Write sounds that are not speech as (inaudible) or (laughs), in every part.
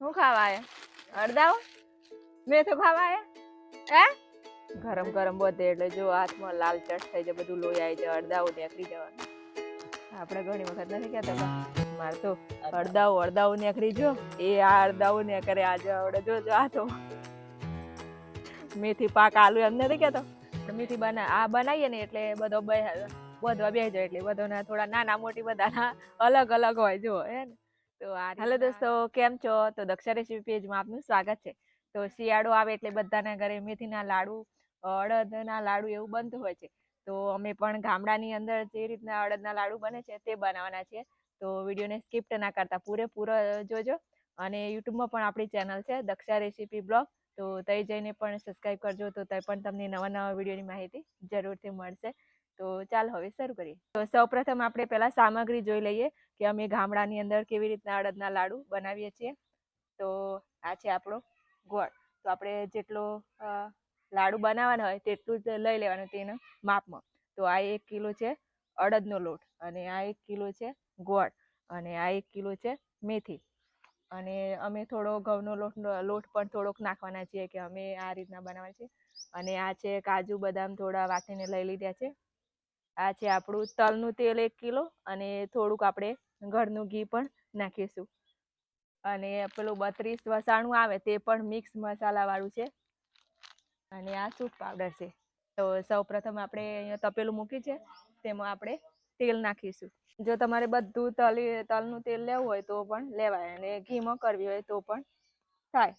શું ખાવાય? અડદાઓ અડદાવ મેં તો ખાવા આયા હે? ગરમ ગરમ બધે એટલે જો હાથમાં લાલ ચટ થઈ જાય, બધું લોહી આવી જાય અડદાઓ નીકળી જવાનું. આપણે ઘણી વખત નથી કહેતા મારે તો અડદાવ અડદાઓ નીકળી જો. એ આ અડદાઓ ને કરે આજે આવડે, જો જો, આ તો. મેથી, પાક, આલુ એમ નથી કહેતો. મેથી બના, આ બનાવીએ ને એટલે બધો બધવા બે જાય એટલે બધોના થોડા નાના મોટી બધાના અલગ અલગ હોય જો, હે ને? તો હેલો દોસ્તો કેમ છો? તો દક્ષા રેસીપી પેજમાં આપનું સ્વાગત છે. તો શિયાળો આવે એટલે બધાના ઘરે મેથીના લાડુ અડદના લાડુ એવું બનતું હોય છે. તો અમે પણ ગામડાની અંદર જે રીતના અડદના લાડુ બને છે તે બનાવવાના છીએ. તો વિડીયોને સ્કિપ્ટ ના કરતા પૂરેપૂરો જોજો. અને યુટ્યુબમાં પણ આપણી ચેનલ છે દક્ષા રેસીપી બ્લોગ. તો તઈ જઈને પણ સબસ્ક્રાઈબ કરજો તો તઈ પણ તમને નવા નવા વિડીયોની માહિતી જરૂરથી મળશે. તો ચાલ હવે શરૂ કરીએ. તો સૌપ્રથમ આપણે પહેલાં સામગ્રી જોઈ લઈએ કે અમે ગામડાની અંદર કેવી રીતના અડદના લાડુ બનાવીએ છીએ. તો આ છે આપણો ગોળ. તો આપણે જેટલો લાડુ બનાવવાના હોય તેટલું જ લઈ લેવાનું તેના માપમાં. તો આ એક કિલો છે અડદનો લોટ અને આ એક કિલો છે ગોળ અને આ એક કિલો છે મેથી. અને અમે થોડો ઘઉંનો લોટ લોટ પણ થોડોક નાખવાના છીએ કે અમે આ રીતના બનાવવાના છીએ. અને આ છે કાજુ બદામ થોડા વાટીને લઈ લીધા છે. આ છે આપણું તલનું તેલ એક કિલો અને થોડુંક આપણે ઘરનું ઘી પણ નાખીશું. અને પેલું બત્રીસ વસાણું આવે તે પણ મિક્સ મસાલાવાળું છે. અને આ સૂપ પાવડર છે. તો સૌ પ્રથમ આપણે અહીંયા તપેલું મૂકી છે, તેમાં આપણે તેલ નાખીશું. જો તમારે બધું તલી, તલનું તેલ લેવું હોય તો પણ લેવાય અને ઘીમાં કરવી હોય તો પણ થાય.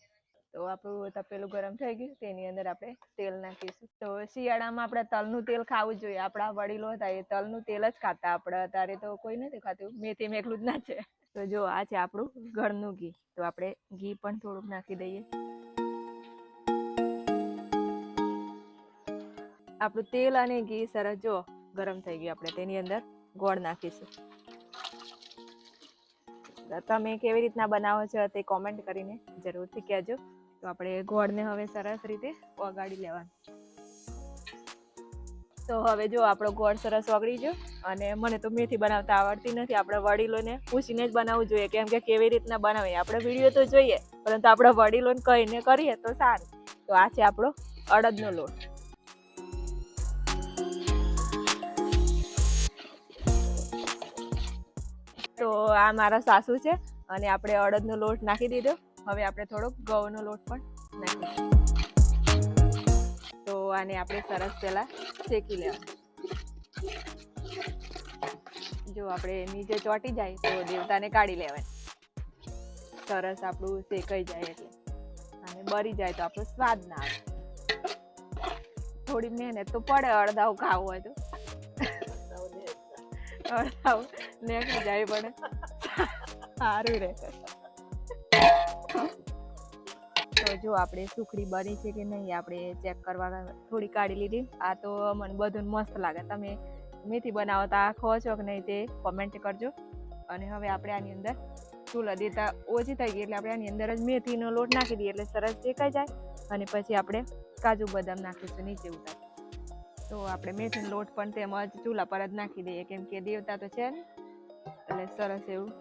તો આપણું તપેલું ગરમ થઈ ગયું તેની અંદર આપણે તેલ નાખીશું. તો શિયાળામાં આપણે તલનું તેલ ખાવું જોઈએ. આપણા વડીલો હતા એ તલનું તેલ જ ખાતા. આપણે અત્યારે તો કોઈ નથી ખાતું. મેથી મેઘલું જ ના છે. તો જો, આ છે આપણું ઘરનું ઘી. તો આપણે ઘી પણ થોડુંક નાખી દઈએ. આપણું તેલ અને ઘી સરસ જો ગરમ થઈ ગયું. આપણે તેની અંદર ગોળ નાખીશું. તમે કેવી રીતના બનાવો છો તે કોમેન્ટ કરીને જરૂરથી કહેજો. તો આપણે ગોળને હવે સરસ રીતે ઓગાળી લેવાનું. તો હવે જો આપણો ગોળ સરસ ઓગળી ગયો અને મને તો મેથી બનાવતા આવડતી નથી. આપણે વડીલોને પૂછીને જ બનાવવું જોઈએ કેમ કે કેવી રીતના બનાવીએ. આપણે વીડિયો તો જોઈએ, પરંતુ આપણે વડીલોને કહીને કરીએ તો સારું. તો આ છે આપણો અડદનો લોટ. તો આ મારા સાસુ છે અને આપણે અડદનો લોટ નાખી દીધો. હવે આપણે થોડોક ઘઉંનો લોટ પણ નાખીશું. તો આને આપણે સરસ પહેલાં શેકી લેવાનું. જો આપણે નીચે ચોંટી જાય તો દેવતાને કાઢી લેવાય સરસ આપણું શેકાઈ જાય એટલે. અને બળી જાય તો આપણો સ્વાદ ના આવે. થોડી મહેનત તો પડે અડદાવ ખાવું હોય તો. અડદાવ નીકળી જાય પણ સારું રહે. તો જો આપણે સુખડી બની છે કે નહીં આપણે ચેક કરવા થોડી કાઢી લીધી. આ તો મને બધું મસ્ત લાગે. તમે મેથી બનાવો તો આ ખો છો કે નહીં તે કોમેન્ટ કરજો. અને હવે આપણે આની અંદર ચૂલા દેતા ઓછી થઈ ગઈ એટલે આપણે આની અંદર જ મેથીનો લોટ નાખી દઈએ એટલે સરસ શેકાઈ જાય. અને પછી આપણે કાજુ બદામ નાખીશું નીચે ઉતાર. તો આપણે મેથીનો લોટ પણ તેમજ ચૂલા પર જ નાખી દઈએ કેમ કે દેવતા તો છે ને એટલે સરસ એવું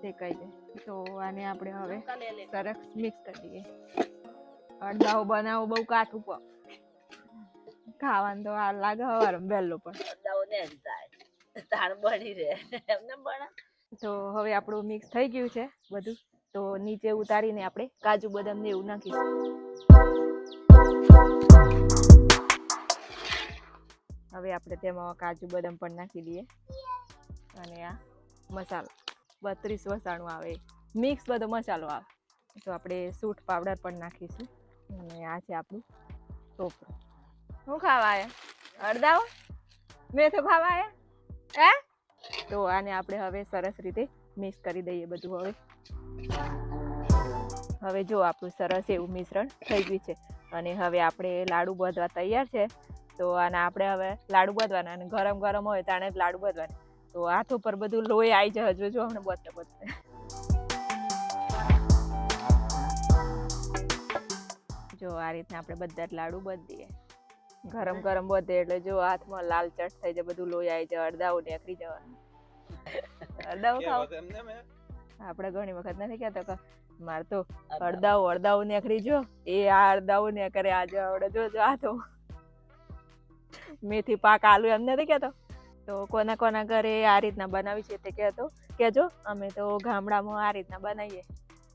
શેકાઈ જાય. તો આને આપણે હવે સરસ મિક્સ કરી દઈએ. અડદાઓ બનાવો બહુ કાઠું પણ. ખાવાનું તો હાલ લાગે હવાર વહેલો પણ. ને જ જાય તાણ બળી રહે. એમને બને તો હવે આપણું મિક્સ થઈ ગયું છે બધું. તો નીચે ઉતારીને આપણે કાજુ બદામ ને એવું નાખીશું. હવે આપણે તેમાં કાજુ બદામ પણ નાખી દઈએ. અને આ મસાલો. બત્રીસ વસાણું આવે. મિક્સ બધો મસાલો આવે. તો આપણે સૂટ પાવડર પણ નાખીશું. અને આ છે આપણું ટોપરું. શું ખાવા અડદાઓ મેં તો ખાવા આયા. હે? તો આને આપણે હવે સરસ રીતે મિક્સ કરી દઈએ બધું હવે. હવે જો આપણું સરસ એવું મિશ્રણ થઈ ગયું છે. અને હવે આપણે લાડુ બાંધવા તૈયાર છે. તો આને આપણે હવે લાડુ બાંધવાના અને ગરમ ગરમ હોય તાણે લાડુ બાંધવાના. તો હાથ ઉપર બધું લોહી આવી જાય હજુ જો હમણાં બધે બધે જો આ રીતના આપણે બધા જ લાડુ બધીએ ગરમ ગરમ બધે એટલે જો હાથમાં લાલ ચટ થઈ જાય બધું લોહી આવી જાય અડદાવું નીકળી જવાનું. (laughs) અડદાવું ખાવ આપણે ઘણી વખત નથી કહેતો કે મારે તો અડદાવ અડદાવ નીકળી જો. એ આ અડદાવ ને કરે આજે આવડે જો જો આ તો. મેથી પાક આલુ એમ નથી કહેતો. તો કોના કોના ઘરે આ રીતના બનાવી છે તે કહેતો. કેજો અમે તો ગામડામાં આ રીતના બનાવીએ.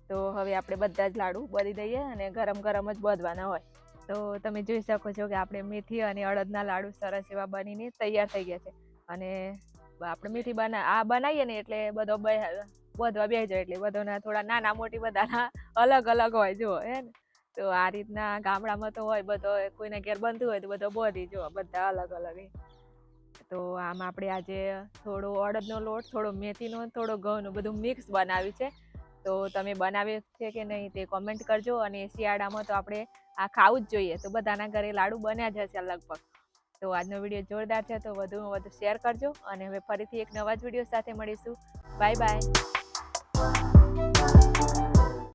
તો હવે આપણે બધા જ લાડુ બળી દઈએ અને ગરમ ગરમ જ બધવાના હોય. તો તમે જોઈ શકો છો કે આપણે મેથી અને અડદના લાડુ સરસ એવા બનીને તૈયાર થઈ ગયા છે. અને આપણે મેથી બના, આ બનાવીએ ને એટલે બધો બધવા બે જાય એટલે બધોના થોડા નાના મોટી બધાના અલગ અલગ હોય જો હે ને? તો આ રીતના ગામડામાં તો હોય બધો, કોઈને ઘેર બનતું હોય તો બધો બધી જો બધા અલગ અલગ તો આમ આપણે આજે થોડો અડદનો લોટ, થોડો મેથીનો, થોડો ઘઉંનો બધું મિક્સ બનાવ્યું છે. તો તમે બનાવ્યો છે કે નહીં તે કોમેન્ટ કરજો અને શિયાળામાં તો આપણે આ ખાવું જ જોઈએ. તો બધાના ઘરે લાડુ બન્યા જ હશે લગભગ. તો આજનો વીડિયો જોરદાર છે, તો વધુમાં વધુ શેર કરજો અને હવે ફરીથી એક નવા જ વીડિયો સાથે મળીશું. Bye bye